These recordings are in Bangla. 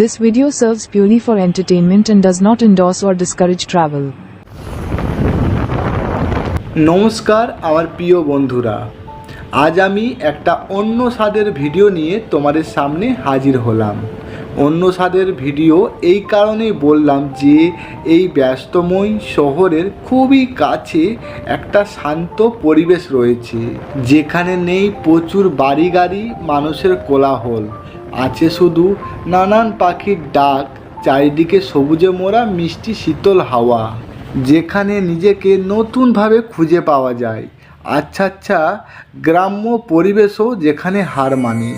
This video serves purely for entertainment and does not endorse or discourage travel. নমস্কার, আমার প্রিয় বন্ধুরা। আজ আমি একটা অন্য স্বাদের ভিডিও নিয়ে তোমাদের সামনে হাজির হলাম। অন্য স্বাদের ভিডিও এই কারণেই বললাম যে, এই ব্যস্তময় শহরের খুবই কাছে একটা শান্ত পরিবেশ রয়েছে, যেখানে নেই প্রচুর বাড়ি গাড়ি মানুষের কোলাহল। আছে শুধু নানান পাখির ডাক, চারিদিকে সবুজে মোড়া মিষ্টি শীতল হাওয়া। যেখানে নিজেকে নতুনভাবে খুঁজে পাওয়া যায়। আচ্ছা আচ্ছা গ্রাম্য পরিবেশও যেখানে হার মানে।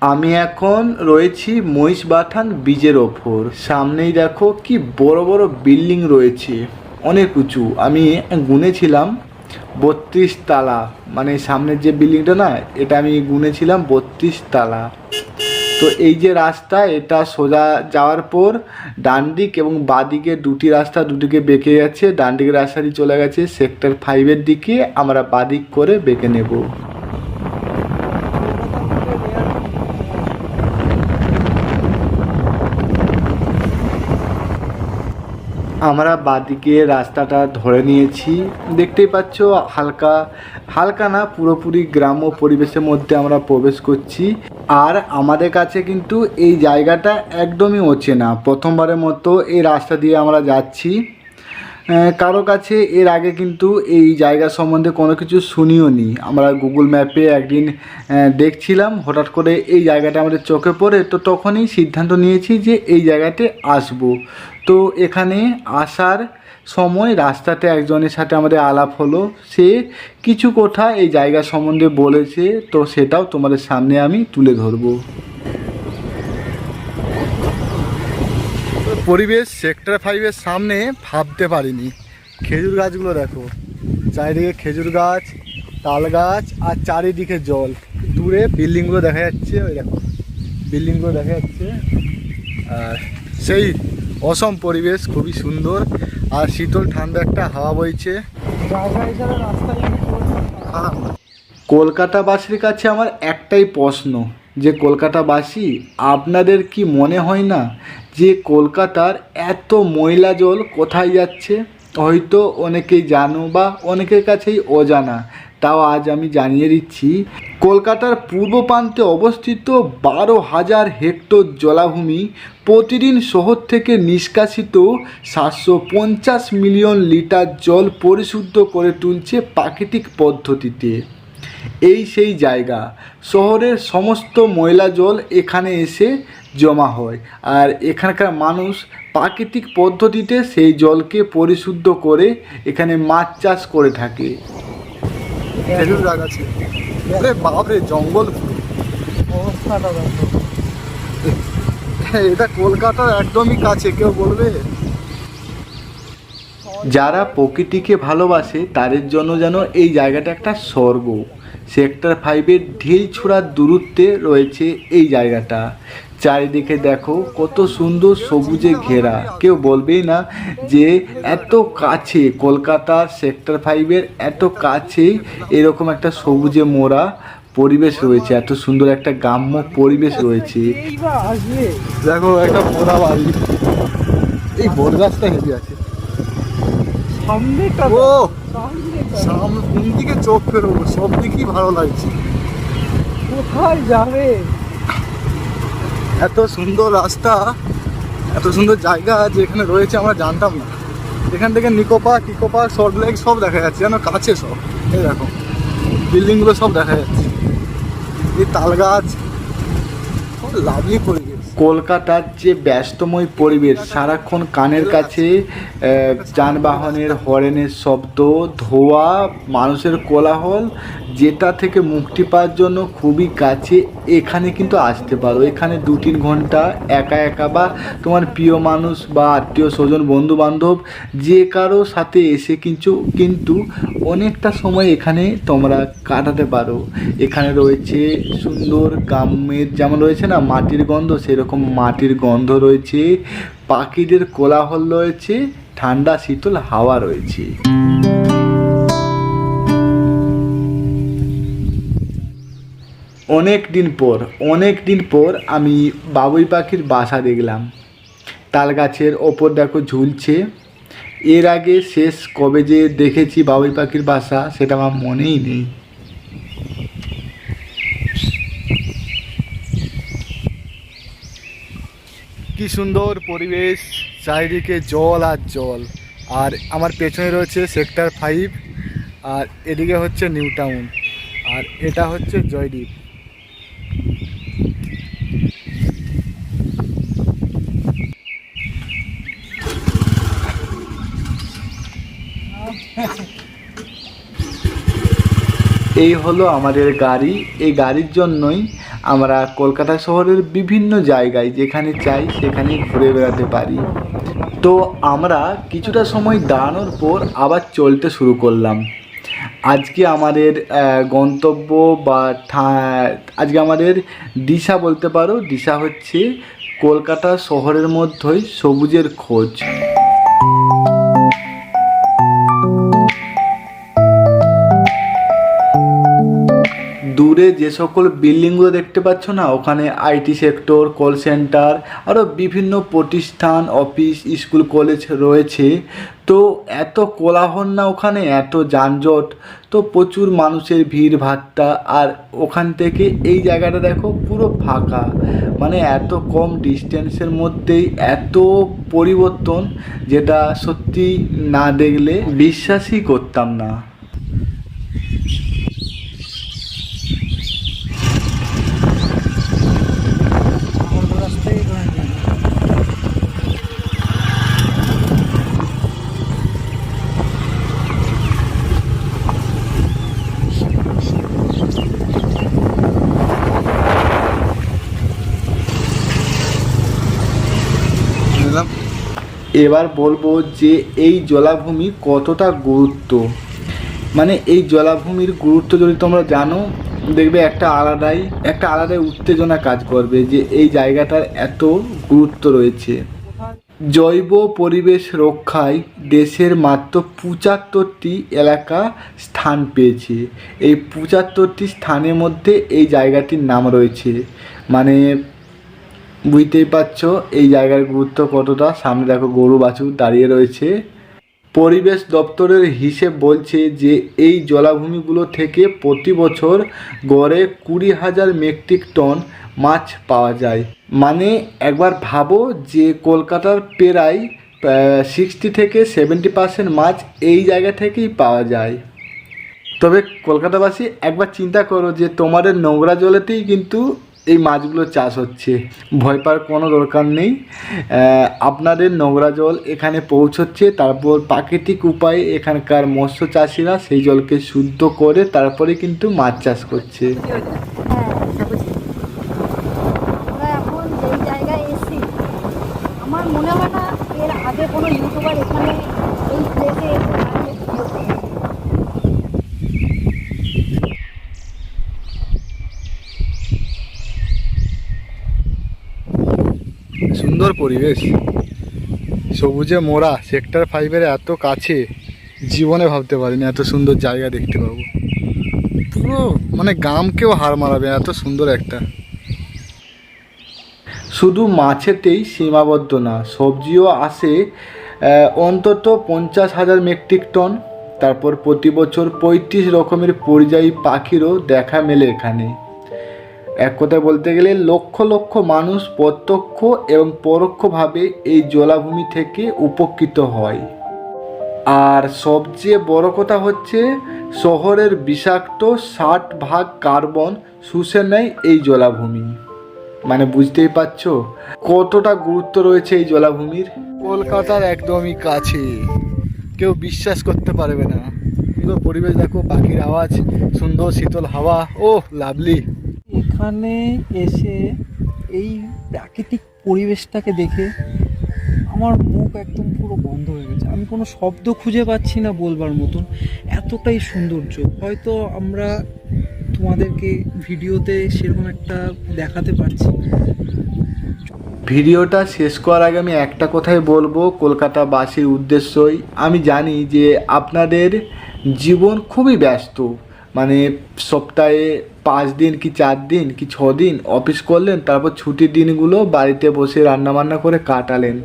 আমি এখন রয়েছি মহিষবাথান বীজের ওপর। সামনেই দেখো কি বড় বড় বিল্ডিং রয়েছে। অনেক উঁচু। আমি গুনেছিলাম বত্রিশ তালা। মানে সামনের যে বিল্ডিংটা না, এটা আমি গুনেছিলাম বত্রিশ তালা। তো এই যে রাস্তা, এটা সোজা যাওয়ার পর ডান দিক এবং বাদিকে দুটি রাস্তা দুটিকে বেঁকে গেছে ডান রাস্তাটি চলে গেছে সেক্টর ফাইভের দিকে। আমরা বাদিক করে বেঁকে নেব। আমরা বাদিকে রাস্তাটা ধরে নিয়েছি। দেখতেই পাচ্ছ, হালকা হালকা না, পুরোপুরি গ্রাম্য পরিবেশের মধ্যে আমরা প্রবেশ করছি। আর আমাদের কাছে কিন্তু এই জায়গাটা একদমই অচেনা প্রথমবারের মতো এই রাস্তা দিয়ে আমরা যাচ্ছি। কারও কাছে এর আগে কিন্তু এই জায়গা সম্বন্ধে কোনো কিছু শুনিও নি। আমরা গুগল ম্যাপে একদিন দেখছিলাম, হঠাৎ করে এই জায়গাটা আমাদের চোখে পড়ে। তো তখনই সিদ্ধান্ত নিয়েছি যে এই জায়গাতে আসব। তো এখানে আসার সময় রাস্তাতে একজনের সাথে আমাদের আলাপ হলো। সে কিছু কথা এই জায়গা সম্বন্ধে বলেছে, তো সেটাও তোমাদের সামনে আমি তুলে ধরবো। পরিবেশ সেক্টর ফাইভের সামনে ভাবতে পারিনি। খেজুর গাছগুলো দেখো, চারিদিকে খেজুর গাছ, তাল গাছ আর চারিদিকে জল। দূরে বিল্ডিংগুলো দেখা যাচ্ছে, ওই দেখো, বিল্ডিংগুলো দেখা যাচ্ছে। আর সেই অসম পরিবেশ, খুবই সুন্দর। আর শীতল ঠান্ডা একটা হাওয়া বইছে। কলকাতাবাসীর কাছে আমার একটাই প্রশ্ন, যে কলকাতাবাসী আপনাদের কি মনে হয় না যে কলকাতার এত ময়লা জল কোথায় যাচ্ছে? হয়তো অনেকেই জানো বা অনেকের কাছেই অজানা। তাও আজ আমি জানিয়ে দিচ্ছি, কলকাতার পূর্ব প্রান্তে অবস্থিত বারো হাজার হেক্টর জলাভূমি প্রতিদিন শহর থেকে নিষ্কাশিত সাতশো পঞ্চাশ মিলিয়ন লিটার জল পরিশুদ্ধ করে তুলছে প্রাকৃতিক পদ্ধতিতে। এই সেই জায়গা, শহরের সমস্ত ময়লা জল এখানে এসে জমা হয় আর এখানকার মানুষ প্রাকৃতিক পদ্ধতিতে সেই জলকে পরিশুদ্ধ করে এখানে মাছ চাষ করে থাকে। খেজুর গাছ আছে। আরে বাপরে জঙ্গল অবস্থাটা দেখো। এটা কলকাতার একদমই কাছে কেউ বলবে? যারা প্রকৃতিকে ভালোবাসে তাদের জন্য যেন এই জায়গাটা একটা স্বর্গ। সেক্টর ফাইভের ঢিল ছোড়ার দূরত্বে রয়েছে এই জায়গাটা। চারিদিকে দেখো কত সুন্দর সবুজে ঘেরা। কেউ বলবেই না যে এত কাছে কলকাতার সেক্টর ফাইভের এত কাছে এরকম একটা সবুজে মোড়া পরিবেশ রয়েছে এত সুন্দর একটা গ্রাম্য পরিবেশ রয়েছে। দেখো একটা পোড়া বাড়ি। এই বট গাছটা হেঁটে আছে। সামনেটা ও! সামনে কোন দিকে চোখ ফেরবো সব দিকেই ভালো লাগছে। কোথায় যাবে? এত সুন্দর রাস্তা, এত সুন্দর জায়গা যে এখানে রয়েছে আমরা জানতাম না। এখান থেকে Nicco Park Eco Park, Salt Lake সব দেখা যাচ্ছে যেন কাছে সব, এই দেখো। বিল্ডিংগুলো সব দেখা যাচ্ছে। এই তাল গাছ লাভলি পরিবেশ। কলকাতার যে ব্যস্তময় পরিবেশ, সারাক্ষণ কানের কাছে যানবাহনের হরেনের শব্দ, ধোয়া, মানুষের কোলাহল, যেটা থেকে মুক্তি পাওয়ার জন্য খুবই কাছে, এখানে কিন্তু আসতে পারো। এখানে দু তিন ঘণ্টা একা একা বা তোমার প্রিয় মানুষ বা আত্মীয় স্বজন বন্ধু বান্ধব যে কারও সাথে এসে কিন্তু কিন্তু অনেকটা সময় এখানে তোমরা কাটাতে পারো। এখানে রয়েছে সুন্দর গ্রামের যেমন রয়েছে না, মাটির গন্ধ এরকম মাটির গন্ধ রয়েছে, পাখিদের কোলাহল রয়েছে, ঠান্ডা, শীতল হাওয়া রয়েছে। অনেক দিন পর, অনেক দিন পর আমি বাবুই পাখির বাসা দেখলাম। তাল গাছের ওপর দেখো ঝুলছে। এর আগে শেষ কবে যে দেখেছি বাবুই পাখির বাসা, সেটা আমার মনেই নেই। কি সুন্দর পরিবেশ, চারিদিকে জল আর জল। আর আমার পেছনে রয়েছে সেক্টর ফাইভ আর এদিকে হচ্ছে নিউ টাউন আর এটা হচ্ছে জয়দ্বীপ। এই হলো আমাদের গাড়ি, এই গাড়ির জন্যই আমরা কলকাতা শহরের বিভিন্ন জায়গায় যেখানে চাই সেখানে ঘুরে বেড়াতে পারি। তো আমরা কিছুটা সময় দাঁড়ানোর পর আবার চলতে শুরু করলাম। আজকে আমাদের গন্তব্য বা আজকে আমাদের দিশা বলতে পারো। দিশা হচ্ছে কলকাতা শহরের মধ্যেই সবুজের খোঁজ। দূরে যে সকল বিল্ডিংগুলো দেখতে পাচ্ছ না, ওখানে আইটি সেক্টর, কল সেন্টার আরও বিভিন্ন প্রতিষ্ঠান, অফিস, স্কুল, কলেজ রয়েছে। তো এত কোলাহল না ওখানে, এত যানজট। তো প্রচুর মানুষের ভিড় ভাট্টা, আর ওখান থেকে এই জায়গাটা দেখো পুরো ফাঁকা। মানে এত কম ডিস্টেন্সের মধ্যেই এত পরিবর্তন যেটা সত্যি না দেখলে বিশ্বাসই করতাম না অন্য রাস্তায় এখানে যাই। এবার বলব যে এই জলাভূমি কতটা গুরুত্ব? মানে এই জলাভূমির গুরুত্ব যদি তোমরা জানো, দেখবে একটা আলাদাই একটা আলাদাই উত্তেজনা কাজ করবে যে এই জায়গাটার এত গুরুত্ব রয়েছে। জৈব পরিবেশ রক্ষায় দেশের মাত্র পঁচাত্তরটি এলাকা স্থান পেয়েছে। এই পঁচাত্তরটি স্থানের মধ্যে এই জায়গাটির নাম রয়েছে। মানে বুঝতেই পারছ, এই জায়গার গুরুত্ব কতটা? সামনে দেখো গরু বাছুর দাঁড়িয়ে রয়েছে। পরিবেশ দপ্তরের হিসেব বলছে যে, এই জলাভূমিগুলো থেকে প্রতি বছর গড়ে কুড়ি হাজার মেট্রিক টন মাছ পাওয়া যায়। মানে একবার ভাবো যে, কলকাতার প্রায় সিক্সটি থেকে সেভেন্টি পার্সেন্ট মাছ এই জায়গা থেকেই পাওয়া যায়। তবে কলকাতাবাসী, একবার চিন্তা করো যে, তোমাদের নোংরা জলেতেই কিন্তু এই মাছগুলো চাষ হচ্ছে। ভয় পাওয়ার কোনো দরকার নেই। আপনাদের নোংরা জল এখানে পৌঁছচ্ছে, তারপর প্রাকৃতিক উপায়ে এখানকার মৎস্য চাষিরা সেই জলকে শুদ্ধ করে তারপরে কিন্তু মাছ চাষ করছে হ্যাঁ বুঝি। আমরা এখন যেই জায়গায় এসেছি আমার মনে হয় না এর আগে কোনো ইউটিউবার এখানে এই প্লেসে এসে দাঁড়িয়ে ভিডিও করে। সুন্দর পরিবেশ। সবুজে মোড়া, সেক্টর ফাইভের এত কাছে, জীবনে ভাবতে পারিনি এত সুন্দর জায়গা দেখতে পাবো। পুরো মানে গ্রামকেও হার মারাবে এত সুন্দর একটা। শুধু মাছেতেই সীমাবদ্ধ না, সবজিও আসে অন্তত পঞ্চাশ হাজার মেট্রিক টন তারপর প্রতি বছর পঁয়ত্রিশ রকমের পরিযায়ী পাখিরও দেখা মেলে এখানে। এক কথায় বলতে গেলে লক্ষ লক্ষ মানুষ প্রত্যক্ষ এবং পরোক্ষভাবে এই জলাভূমি থেকে উপকৃত হয়। আর সবচেয়ে বড় কথা হচ্ছে, শহরের বিষাক্ত ষাট ভাগ কার্বন শুষে নেয় এই জলাভূমি। মানে বুঝতেই পারছ কতটা গুরুত্ব রয়েছে এই জলাভূমির? কলকাতার একদমই কাছে। কেউ বিশ্বাস করতে পারবে না। পুরো পরিবেশ দেখো, পাখির আওয়াজ, সুন্দর শীতল হাওয়া। Oh lovely. এখানে এসে এই প্রাকৃতিক পরিবেশটাকে দেখে আমার মুখ একদম পুরো বন্ধ হয়ে গেছে। আমি কোনো শব্দ খুঁজে পাচ্ছি না বলবার মতন। এতটাই সৌন্দর্য। হয়তো আমরা তোমাদেরকে ভিডিওতে সেরকম একটা দেখাতে পারছি। ভিডিওটা শেষ করার আগে আমি একটা কথাই বলব কলকাতা কলকাতাবাসীর উদ্দেশ্যই। আমি জানি যে আপনাদের জীবন খুবই ব্যস্ত। মানে সপ্তাহে পাঁচ দিন কি চার দিন কি ছ দিন অফিস করলেন, তারপর ছুটির দিনগুলো বাড়িতে বসে রান্নাবান্না করে কাটালেন।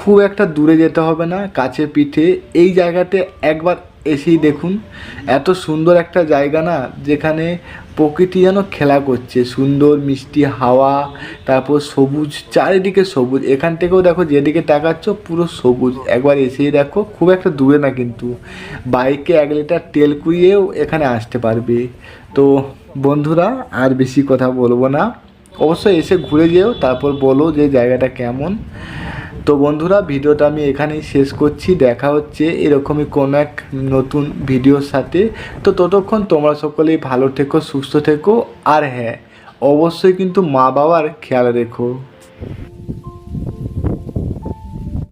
খুব একটা দূরে যেতে হবে না, কাছে পিঠে, এই জায়গাতে একবার এসেই দেখুন, এত সুন্দর একটা জায়গা না, যেখানে প্রকৃতি যেন খেলা করছে। সুন্দর মিষ্টি হাওয়া, তারপর সবুজ, চারিদিকে সবুজ। এখান থেকেও দেখো যেদিকে তাকাচ্ছ, পুরো সবুজ। একবার এসেই দেখো, খুব একটা দূরে না কিন্তু। বাইকে এক লিটার তেল কুড়িয়েও এখানে আসতে পারবে। তো বন্ধুরা, আর বেশি কথা বলব না। অবশ্যই এসে ঘুরে যেও, তারপর বলো যে জায়গাটা কেমন। তো বন্ধুরা, ভিডিওটা আমি এখানেই শেষ করছি। দেখা হচ্ছে এরকমই কোনো এক নতুন ভিডিওর সাথে। তো ততক্ষণ তোমরা সকলেই ভালো থেকো, সুস্থ থেকো। আর হ্যাঁ অবশ্যই কিন্তু মা বাবার খেয়াল রেখো।